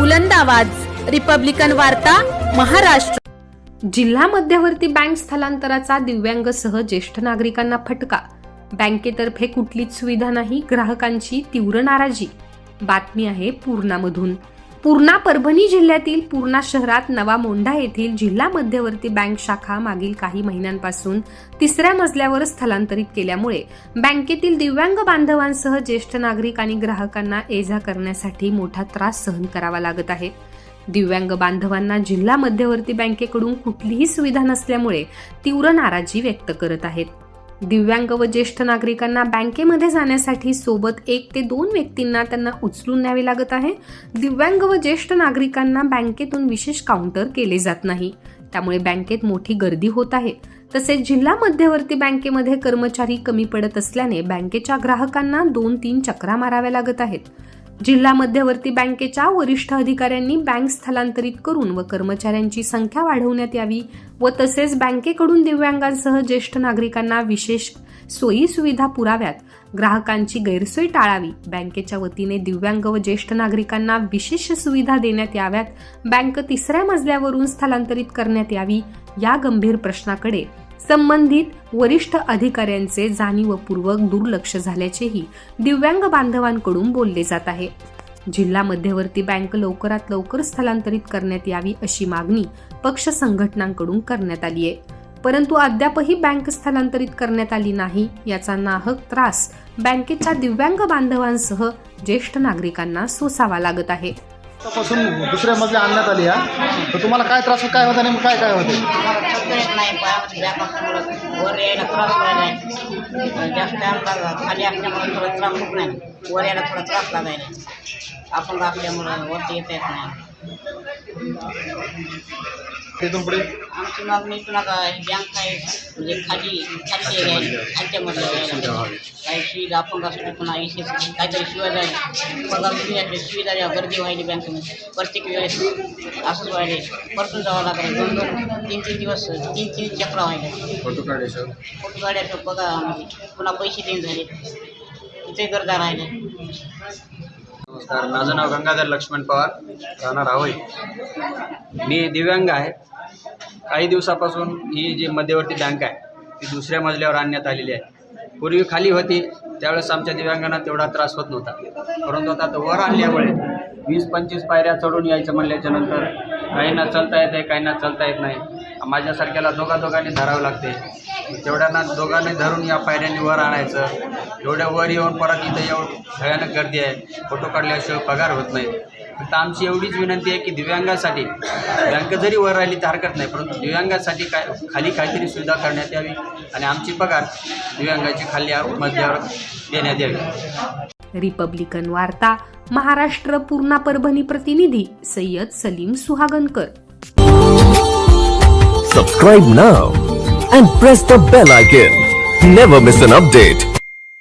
बुलंद आवाज. रिपब्लिकन वार्ता महाराष्ट्र. जिल्हा मध्यवर्ती बँक स्थलांतराचा दिव्यांगसह ज्येष्ठ नागरिकांना फटका. बँकेतर्फे कुठलीच सुविधा नाही ग्राहकांची तीव्र नाराजी. बातमी आहे पूर्णामधून. पूर्णा परभणी जिल्ह्यातील पूर्णा शहरात नवा मोंढा येथील जिल्हा मध्यवर्ती बँक शाखा मागील काही महिन्यांपासून तिसऱ्या मजल्यावर स्थलांतरित केल्यामुळे बँकेतील दिव्यांग बांधवांसह ज्येष्ठ नागरिक आणि ग्राहकांना ये जा करण्यासाठी मोठा त्रास सहन करावा लागत आहे. दिव्यांग बांधवांना जिल्हा मध्यवर्ती बँकेकडून कुठलीही सुविधा नसल्यामुळे तीव्र नाराजी व्यक्त करत आहेत. दिव्यांग व ज्येष्ठ नागरिकांना बँकेमध्ये जाण्यासाठी सोबत एक ते दोन व्यक्तींना त्यांना उचलून न्यावे लागत आहे. दिव्यांग व ज्येष्ठ नागरिकांना बँकेतून विशेष काउंटर केले जात नाही. त्यामुळे बँकेत मोठी गर्दी होत आहे. तसेच जिल्हा मध्यवर्ती बँकेमध्ये कर्मचारी कमी पडत असल्याने बँकेच्या ग्राहकांना दोन तीन चक्रा माराव्या लागत आहेत. जिल्हा मध्यवर्ती बँकेच्या वरिष्ठ अधिकाऱ्यांनी बँक स्थलांतरित करून व कर्मचाऱ्यांची संख्या वाढवण्यात यावी व तसेच बँकेकडून दिव्यांगांसह ज्येष्ठ नागरिकांना विशेष सोयी सुविधा पुराव्यात ग्राहकांची गैरसोय टाळावी. बँकेच्या वतीने दिव्यांग व ज्येष्ठ नागरिकांना विशेष सुविधा देण्यात याव्यात. बँक तिसऱ्या मजल्यावरून स्थलांतरित करण्यात यावी या गंभीर प्रश्नाकडे संबंधित वरिष्ठ अधिकाऱ्यांचे जाणीवपूर्वक दुर्लक्ष झाल्याचेही दिव्यांग बांधवांकडून बोलले जात आहे. जिल्हा मध्यवर्ती बँक लवकरात लवकर स्थलांतरित करण्यात यावी अशी मागणी पक्ष संघटनांकडून करण्यात आली आहे. परंतु अद्यापही बँक स्थलांतरित करण्यात आली नाही याचा नाहक त्रास बँकेच्या दिव्यांग बांधवांसह ज्येष्ठ नागरिकांना सोसावा लागत आहे. पासून दुसऱ्या मजल्या आणण्यात आली या तर तुम्हाला काय त्रास काय होता नेमकं काय काय होते? वर यायला थोडा त्रास होत नाही वर यायला थोडा त्रास लागायला आपण असल्यामुळं वरती येता येत नाही आमची मागणी बँक आहे म्हणजे खाली खाली खालच्यामध्ये यायला काही अपंग असतो पुन्हा विशेष काहीतरी पगार सुविधा गर्दी व्हायली बँकेमध्ये. प्रत्येक वेळेस असंच व्हायले. परतून जावं लागलं. दोन दोन तीन तीन दिवस तीन तीन चक्र व्हायले. फोटो काढायचं खूप गाड्याचं बघा. पुन्हा पैसे देऊन झाले. तिथे गरजा राहिले नमस्कार. माझं नाव गंगाधर लक्ष्मण पवार. राहणार आवई मी दिव्यांग आहे. काही दिवसापासून ही जी मध्यवर्ती बँक आहे ती दुसऱ्या मजल्यावर आणण्यात आलेली आहे. पूर्वी खाली होती त्यावेळेस आमच्या दिव्यांगांना तेवढा त्रास होत नव्हता. परंतु आता वर आणल्यामुळे वीस पंचवीस पायऱ्या चढून यायचं म्हणल्याच्या नंतर काहींना चलता येते काहींना चलता येत नाही. माझ्यासारख्याला दोघा दोघांनी धरावं लागते. तेवढ्यांना दोघांनी धरून या पायऱ्यांनी वर आणायचं. एवढ्या वर येऊन परत इथं एवढं भयानक गर्दी आहे. फोटो काढल्याशिवाय पगार होत नाही. फक्त आमची एवढीच विनंती आहे की दिव्यांगासाठी बँक जरी वर राहिली तर हरकत नाही परंतु दिव्यांगासाठी काय खाली काहीतरी सुविधा करण्यात यावी आणि आमची पगार दिव्यांगाची खाली मजल्यावर देण्यात यावी रिपब्लिकन वार्ता महाराष्ट्र पूर्णा परभणी प्रतिनिधी Sayyad Salim सुहागनकर Subscribe now and press the bell icon. Never miss an update.